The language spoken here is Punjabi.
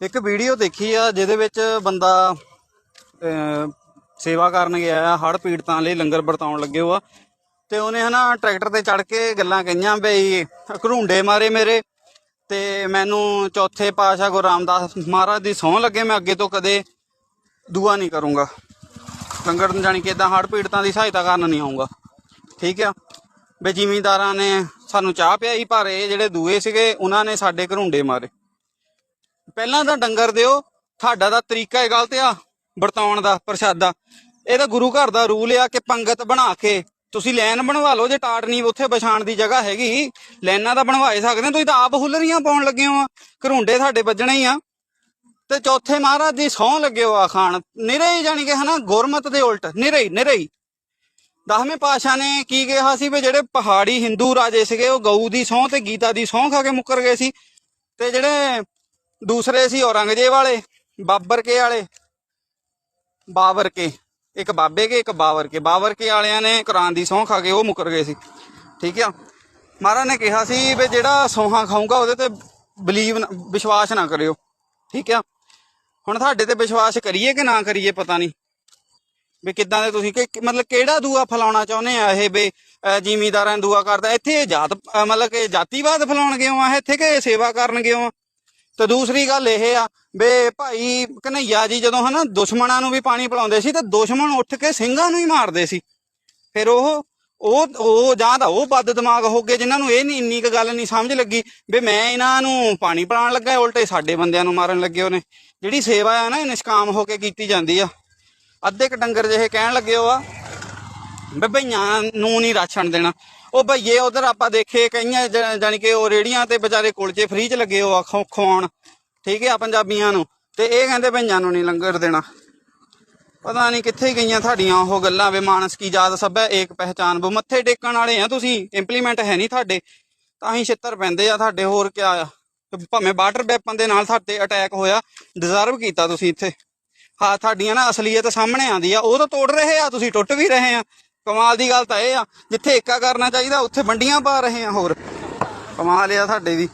ਇੱਕ ਵੀਡੀਓ ਦੇਖੀ ਆ, ਜਿਹਦੇ ਵਿੱਚ ਬੰਦਾ ਸੇਵਾ ਕਰਨ ਗਿਆ ਆ ਹੜ ਪੀੜਤਾਂ ਲਈ ਲੰਗਰ ਵਰਤਾਉਣ ਲੱਗੇ ਹੋ ਆ ਤੇ ਉਹਨੇ ਹਨਾ ਟਰੈਕਟਰ ਤੇ ਚੜ ਕੇ ਗੱਲਾਂ ਕਹੀਆਂ ਬਈ, ਘਰੂੰਡੇ ਮਾਰੇ ਮੇਰੇ। ਤੇ ਮੈਨੂੰ ਚੌਥੇ ਪਾਤਸ਼ਾਹ ਗੁਰੂ ਰਾਮਦਾਸ ਮਹਾਰਾਜ ਦੀ ਸਹੁੰ ਲੱਗੇ, ਮੈਂ ਅੱਗੇ ਤੋਂ ਕਦੇ ਦੁਆ ਨਹੀਂ ਕਰੂੰਗਾ। ਲੰਗਰ ਜਾਣੀ ਕਿ ਇਦਾਂ ਹੜ ਪੀੜਤਾਂ ਦੀ ਸਹਾਇਤਾ ਕਰਨ ਨਹੀਂ ਆਉਂਗਾ ਠੀਕ ਆ? ਵੀ ਜ਼ਿਮੀਂਦਾਰਾਂ ਨੇ ਸਾਨੂੰ ਚਾਹ ਪਿਆਈ, ਪਰ ਇਹ ਜਿਹੜੇ ਦੂਏ ਸੀਗੇ, ਉਹਨਾਂ ਨੇ ਸਾਡੇ ਘਰੁੰਡੇ ਮਾਰੇ। ਪਹਿਲਾਂ ਤਾਂ ਡੰਗਰ ਦਿਓ ਤੁਹਾਡਾ ਦਾ ਤਰੀਕਾ ਇਹ ਗਲਤ ਆ ਵਰਤਾਉਣ ਦਾ ਪ੍ਰਸ਼ਾਦਾ। ਇਹ ਤਾਂ ਗੁਰੂ ਘਰ ਦਾ ਰੂਲ ਆ ਕਿ ਪੰਗਤ ਬਣਾ ਕੇ ਤੁਸੀਂ ਲਾਈਨ ਬਣਵਾ ਲਓ ਜੇ ਟਾਟ ਨਹੀਂ ਉੱਥੇ ਵਿਛਾਣ ਦੀ ਜਗ੍ਹਾ ਹੈਗੀ। ਲਾਈਨਾਂ ਤਾਂ ਬਣਵਾਏ ਸਕਦੇ ਹੋ, ਤੁਸੀਂ ਤਾਂ ਆਪ ਹੁੱਲਰੀਆਂ ਪਾਉਣ ਲੱਗੇ ਹੋ ਆ। ਘਰੁੰਡੇ ਸਾਡੇ ਵੱਜਣੇ ਹੀ ਆ। ਤੇ ਚੌਥੇ ਮਹਾਰਾਜ ਦੀ ਸਹੁੰ ਲੱਗੇ ਹੋ ਆ ਖਾਣ। ਨਿਰੇ ਹੀ ਜਾਣੀ ਕਿ ਹਨਾ ਗੁਰਮਤ ਦੇ ਉਲਟ ਨਿਰੇ ਹੀ ਨਿਰੇ ਦਸਵੇਂ ਪਾਸ਼ਾ ਨੇ ਕੀ ਕਿਹਾ ਸੀ ਵੀ ਜਿਹੜੇ ਪਹਾੜੀ ਹਿੰਦੂ ਰਾਜੇ ਸੀਗੇ ਉਹ ਗਊ ਦੀ ਸਹੁੰ ਤੇ ਗੀਤਾ ਦੀ ਸਹੁੰ ਖਾ ਕੇ ਮੁੱਕਰ ਗਏ ਸੀ। ਤੇ ਜਿਹੜੇ ਦੂਸਰੇ ਸੀ ਔਰੰਗਜ਼ੇਬ ਵਾਲੇ, ਬਾਬਰ ਕੇ ਵਾਲੇ ਬਾਬਰ ਕੇ, ਇੱਕ ਬਾਬੇ ਕੇ, ਇੱਕ ਬਾਬਰ ਕੇ। ਬਾਬਰ ਕੇ ਵਾਲਿਆਂ ਨੇ ਕੁਰਾਨ ਦੀ ਸਹੁੰ ਖਾ ਕੇ ਉਹ ਮੁਕਰ ਗਏ ਸੀ। ਠੀਕ ਆ? ਮਹਾਰਾਜ ਨੇ ਕਿਹਾ ਸੀ ਵੀ ਜਿਹੜਾ ਸੌਹਾਂ ਖਾਊਗਾ ਉਹਦੇ ਤੇ ਬਲੀਵ ਵਿਸ਼ਵਾਸ ਨਾ ਕਰਿਓ। ਠੀਕ ਆ? ਹੁਣ ਤੁਹਾਡੇ ਤੇ ਵਿਸ਼ਵਾਸ ਕਰੀਏ ਕਿ ਨਾ ਕਰੀਏ ਪਤਾ ਨਹੀਂ। ਵੀ ਕਿੱਦਾਂ ਦੇ ਤੁਸੀਂ, ਕਿ ਮਤਲਬ ਕਿਹੜਾ ਦੂਆ ਫਲਾਉਣਾ ਚਾਹੁੰਦੇ ਆ ਇਹ ਵੀ ਜਿਮੀਦਾਰਾਂ ਨੂੰ ਦੂਆ ਕਰਦਾ। ਇੱਥੇ ਜਾਤ ਮਤਲਬ ਕਿ ਜਾਤੀਵਾਦ ਫਲਾਉਣ ਗਏ ਆ? ਇੱਥੇ ਕਿ ਸੇਵਾ ਕਰਨ ਗਏ ਆ? ਤੇ ਦੂਸਰੀ ਗੱਲ ਇਹ ਆ ਵੀ ਭਾਈ ਕਨਈਆ ਜੀ ਜਦੋਂ ਹਨਾ ਦੁਸ਼ਮਣਾਂ ਨੂੰ ਵੀ ਪਾਣੀ ਪਿਲਾਉਂਦੇ ਸੀ ਤੇ ਦੁਸ਼ਮਣ ਉੱਠ ਕੇ ਸਿੰਘਾਂ ਨੂੰ ਹੀ ਮਾਰਦੇ ਸੀ। ਫਿਰ ਉਹ ਉਹ ਉਹ ਜਾਂ ਤਾਂ ਉਹ ਬੱਦ ਦਿਮਾਗ ਹੋ ਗਏ ਜਿਨ੍ਹਾਂ ਨੂੰ ਇਹ ਨਹੀਂ ਇੰਨੀ ਕੁ ਗੱਲ ਨਹੀਂ ਸਮਝ ਲੱਗੀ ਵੀ ਮੈਂ ਇਹਨਾਂ ਨੂੰ ਪਾਣੀ ਪਿਲਾਉਣ ਲੱਗਾ, ਉਲਟੇ ਸਾਡੇ ਬੰਦਿਆਂ ਨੂੰ ਮਾਰਨ ਲੱਗੇ ਉਹਨੇ। ਜਿਹੜੀ ਸੇਵਾ ਆ ਨਾ ਇਹ ਨਿਸ਼ਕਾਮ ਹੋ ਕੇ ਕੀਤੀ ਜਾਂਦੀ ਆ। ਅੱਧੇ ਕ ਡੰਗਰ ਜਿਹੇ ਕਹਿਣ ਲੱਗੇ ਹੋ ਆ ਬਈਆਂ ਨੂੰ ਨਹੀਂ ਰਾਸ਼ਨ ਦੇਣਾ। ਉਹ ਭਈਏ ਉਧਰ ਆਪਾਂ ਦੇਖੇ, ਕਈਆਂ ਜ- ਜਾਣੀ ਕਿ ਉਹ ਰੇੜੀਆਂ ਤੇ ਵਿਚਾਰੇ ਕੁਲਚੇ ਫ੍ਰੀ ਚ ਲੱਗੇ ਉਹ ਆ ਖਵਾਉਣ। ਠੀਕ ਹੈ, ਪੰਜਾਬੀਆਂ ਨੂੰ। ਤੇ ਇਹ ਕਹਿੰਦੇ ਭਈਆਂ ਨੂੰ ਨਹੀਂ ਲੰਗਰ ਦੇਣਾ। ਪਤਾ ਨਹੀਂ ਕਿੱਥੇ ਗਈਆਂ ਤੁਹਾਡੀਆਂ ਉਹ ਗੱਲਾਂ ਵੇ, ਮਾਨਸ ਕੀ ਜਾਤ ਸਭੈ, ਏਕ ਪਹਿਚਾਨ। ਬੋ ਮੱਥੇ ਟੇਕਣ ਵਾਲੇ ਆ ਤੁਸੀਂ ਇੰਪਲੀਮੈਂਟ ਹੈ ਨਹੀਂ ਤੁਹਾਡੇ। ਤਾਂ ਹੀ ਛਿੱਤਰ ਪੈਂਦੇ ਆ ਤੁਹਾਡੇ, ਹੋਰ ਕਿਆ ਆ। ਭਾਵੇਂ ਵਾਟਰ ਵੈਪਨ ਦੇ ਨਾਲ ਤੁਹਾਡੇ ਅਟੈਕ ਹੋਇਆ ਡਿਜ਼ਰਵ ਕੀਤਾ ਤੁਸੀਂ ਇੱਥੇ। ਹਾਂ, ਤੁਹਾਡੀਆਂ ਨਾ ਅਸਲੀਅਤ ਸਾਹਮਣੇ ਆਂਦੀ ਆ, ਉਹ ਤਾਂ ਤੋੜ ਰਹੇ ਆ, ਤੁਸੀਂ ਟੁੱਟ ਵੀ ਰਹੇ ਆ। ਕਮਾਲ ਦੀ ਗੱਲ ਤਾਂ ਇਹ ਆ, ਜਿੱਥੇ ਏਕਾ ਕਰਨਾ ਚਾਹੀਦਾ, ਉੱਥੇ ਵੰਡੀਆਂ ਪਾ ਰਹੇ ਆ ਹੋਰ। ਕਮਾਲ ਆ ਸਾਡੇ ਵੀ।